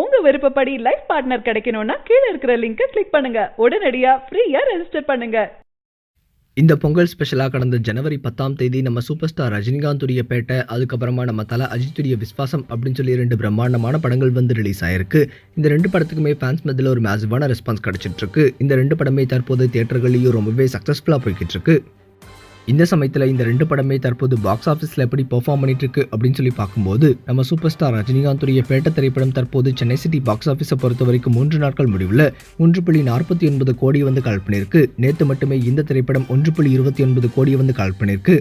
உங்க விருப்பப்படி life partner கிடைக்கணும்னா கீழே இருக்கிற லிங்கை கிளிக் பண்ணுங்க. உடனடியா ஃப்ரீயா ரெஜிஸ்டர் பண்ணுங்க. இந்த பொங்கல் ஸ்பெஷலாக கடந்த ஜனவரி பத்தாம் தேதி நம்ம சூப்பர் ஸ்டார் ரஜினிகாந்துடைய பேட்டை அதுக்கப்புறமா நம்ம தலை அஜித்துடைய விஸ்வாசம் அப்படின்னு சொல்லி ரெண்டு பிரம்மாண்டமான படங்கள் வந்து ரிலீஸ் ஆயிருக்கு. இந்த ரெண்டு படத்துக்குமே ஃபேன்ஸ் மத்தியில் ஒரு மேசிவான ரெஸ்பான்ஸ் கிடைச்சிட்டு இருக்கு. இந்த ரெண்டு படமே தற்போது தியேட்டர்கள்லேயும் ரொம்பவே சக்ஸஸ்ஃபுல்லாக போய்கிட்டு இருக்கு. இந்த சமயத்தில் இந்த ரெண்டு படமே தற்போது பாக்ஸ் ஆஃபீஸில் எப்படி பெர்ஃபார்ம் பண்ணிட்டு இருக்கு அப்படின்னு சொல்லி பார்க்கும்போது நம்ம சூப்பர் ஸ்டார் ரஜினிகாந்துடைய பேட்ட திரைப்படம் தற்போது சென்னை சிட்டி பாக்ஸ் ஆஃபீஸை பொறுத்த வரைக்கும் மூன்று நாட்கள் முடிவில் ஒன்று புள்ளி நாற்பத்தி ஒன்பது கோடி வந்து கால் பண்ணியிருக்கு நேற்று மட்டுமே இந்த திரைப்படம் ஒன்று புள்ளி இருபத்தி ஒன்பது கோடி வந்து கால் பண்ணியிருக்கு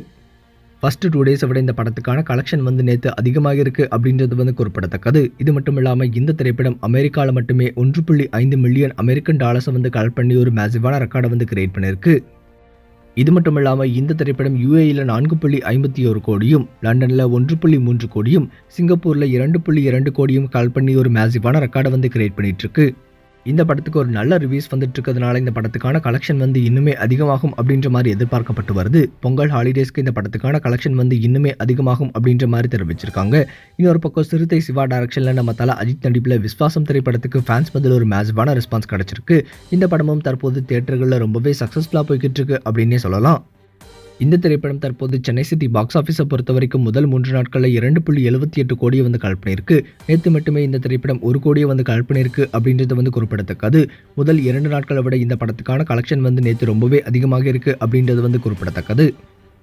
ஃபஸ்ட்டு டூ டேஸை விட இந்த படத்துக்கான கலெக்ஷன் வந்து நேற்று அதிகமாக இருக்கு அப்படின்றது வந்து குறிப்பிடத்தக்கது. இது மட்டும் இல்லாமல் இந்த திரைப்படம் அமெரிக்காவில் மட்டுமே ஒன்று புள்ளி ஐந்து மில்லியன் அமெரிக்கன் டாலர்ஸை வந்து கால் பண்ணி ஒரு மேசிவான ரெக்கார்டை வந்து கிரியேட் பண்ணியிருக்கு இது மட்டும் இல்லாமல் இந்த திரைப்படம் யூஏயில் நான்கு புள்ளி ஐம்பத்தி ஒரு கோடியும் லண்டனில் ஒன்று புள்ளி மூன்று கோடியும் சிங்கப்பூரில் இரண்டு புள்ளி இரண்டு கோடியும் கால் பண்ணி ஒரு மேசிவான ரெக்கார்டை வந்து கிரியேட் பண்ணிட்டு இருக்கு. இந்த படத்துக்கு ஒரு நல்ல ரிவ்யூஸ் வந்துட்டு இருக்கிறதுனால இந்த படத்துக்கான கலெக்ஷன் வந்து இன்னுமே அதிகமாகும் அப்படின்ற மாதிரி எதிர்பார்க்கப்பட்டு வருது. பொங்கல் ஹாலிடேஸ்க்கு இந்த படத்துக்கான கலெக்ஷன் வந்து இன்னுமே அதிகமாகும் அப்படின்ற மாதிரி தெரிவிச்சிருக்காங்க. இன்னொரு பக்கம் சிறுத்தை சிவா டைரக்ஷனில் நம்ம தலை அஜித் நடிப்பில் விஸ்வாசம் திரைப்படத்துக்கு ஃபேன்ஸ் பதில் ஒரு மேசிவான ரெஸ்பான்ஸ் கிடைச்சிருக்கு. இந்த படமும் தற்போது தியேட்டர்களில் ரொம்பவே சக்ஸஸ்ஃபுல்லாக போய்கிட்டு இருக்கு அப்படின்னே சொல்லலாம். இந்த திரைப்படம் தற்போது சென்னை சிட்டி பாக்ஸ் ஆஃபீஸை பொறுத்த வரைக்கும் முதல் மூன்று நாட்களில் இரண்டு புள்ளி எழுபத்தி எட்டு கோடியை வந்து கால் பண்ணியிருக்கு. நேற்று மட்டுமே இந்த திரைப்படம் ஒரு கோடியை வந்து கால் பண்ணியிருக்கு அப்படின்றது வந்து குறிப்பிடத்தக்கது. முதல் இரண்டு நாட்களை விட இந்த படத்துக்கான கலெக்ஷன் வந்து நேற்று ரொம்பவே அதிகமாக இருக்கு அப்படின்றது வந்து குறிப்பிடத்தக்கது.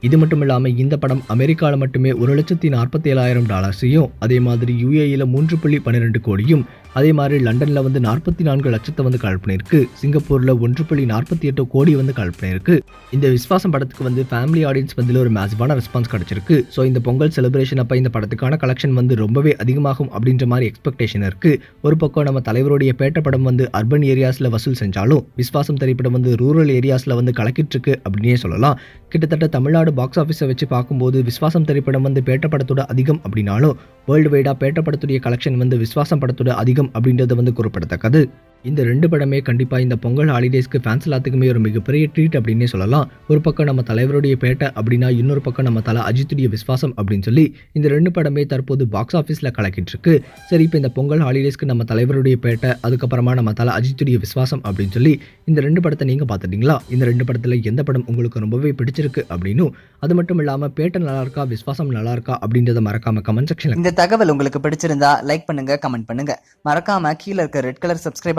இது மட்டும் இல்லாமல் இந்த படம் அமெரிக்காவில் மட்டுமே ஒரு லட்சத்தி நாற்பத்தி ஏழாயிரம் டாலர்ஸையும் அதே மாதிரி யுஏயில் மூன்று புள்ளி பன்னிரெண்டு கோடியும் அதே மாதிரி லண்டனில் வந்து நாற்பத்தி நான்கு லட்சத்தை வந்து கால் பண்ணியிருக்கு. சிங்கப்பூரில் ஒன்று புள்ளி நாற்பத்தி எட்டு கோடி வந்து கால் பண்ணியிருக்கு. இந்த விஸ்வாசம் படத்துக்கு வந்து ஃபேமிலி ஆடியன்ஸ் வந்து ஒரு மேசிவான ரெஸ்பான்ஸ் கிடைச்சிருக்கு. ஸோ இந்த பொங்கல் செலிப்ரேஷன் அப்போ இந்த படத்துக்கான கலெக்ஷன் வந்து ரொம்பவே அதிகமாகும் அப்படின்ற மாதிரி எக்ஸ்பெக்டேஷன் இருக்கு. ஒரு பக்கம் நம்ம தலைவருடைய பேட்ட படம் வந்து அர்பன் ஏரியாஸில் வசூல் செஞ்சாலும் விஸ்வாசம் திரைப்படம் வந்து ரூரல் ஏரியாஸில் வந்து கலக்கிட்டு இருக்கு அப்படின்னே சொல்லலாம். கிட்டத்தட்ட தமிழ்நாடு பாக்ஸ் ஆஃபீஸை வச்சு பார்க்கும்போது விஸ்வாசம் திரைப்படம் வந்து பேட்ட படத்தோட அதிகம் அப்படின்னாலும் வேர்ல்டு வைடாக பேட்ட படத்துடைய கலெக்ஷன் வந்து விஸ்வாசம் படத்தோட அதிகம் அப்படின்றது வந்து குறிப்பிடத்தக்கது. இந்த ரெண்டு படமே கண்டிப்பாக இந்த பொங்கல் ஹாலிடேஸ்க்கு ஃபேன்ஸ் எல்லாத்துக்குமே ஒரு மிகப்பெரிய ட்ரீட் அப்படின்னே சொல்லலாம். ஒரு பக்கம் நம்ம தலைவருடைய பேட்டை அப்படின்னா இன்னொரு பக்கம் நம்ம தலை அஜித்துடைய விஸ்வாசம் அப்படின்னு சொல்லி இந்த ரெண்டு படமே தற்போது பாக்ஸ் ஆஃபீஸில் கலக்கிட்டு இருக்கு. சரி இப்போ இந்த பொங்கல் ஹாலிடேஸ்க்கு நம்ம தலைவருடைய பேட்டை அதுக்கப்புறமா நம்ம தலை அஜித்துடைய விஸ்வாசம் அப்படின்னு சொல்லி இந்த ரெண்டு படத்தை நீங்கள் பார்த்துட்டீங்களா? இந்த ரெண்டு படத்தில் எந்த படம் உங்களுக்கு ரொம்பவே பிடிச்சிருக்கு அப்படின்னும் அது மட்டும் இல்லாமல் பேட்டை நல்லா இருக்கா விஸ்வாசம் நல்லா இருக்கா அப்படின்றத மறக்காம கமெண்ட் செக்ஷனில் இந்த தகவல் உங்களுக்கு பிடிச்சிருந்தா லைக் பண்ணுங்க கமெண்ட் பண்ணுங்க. மறக்காம கீழே இருக்க ரெட் கலர் சப்ஸ்கிரைப்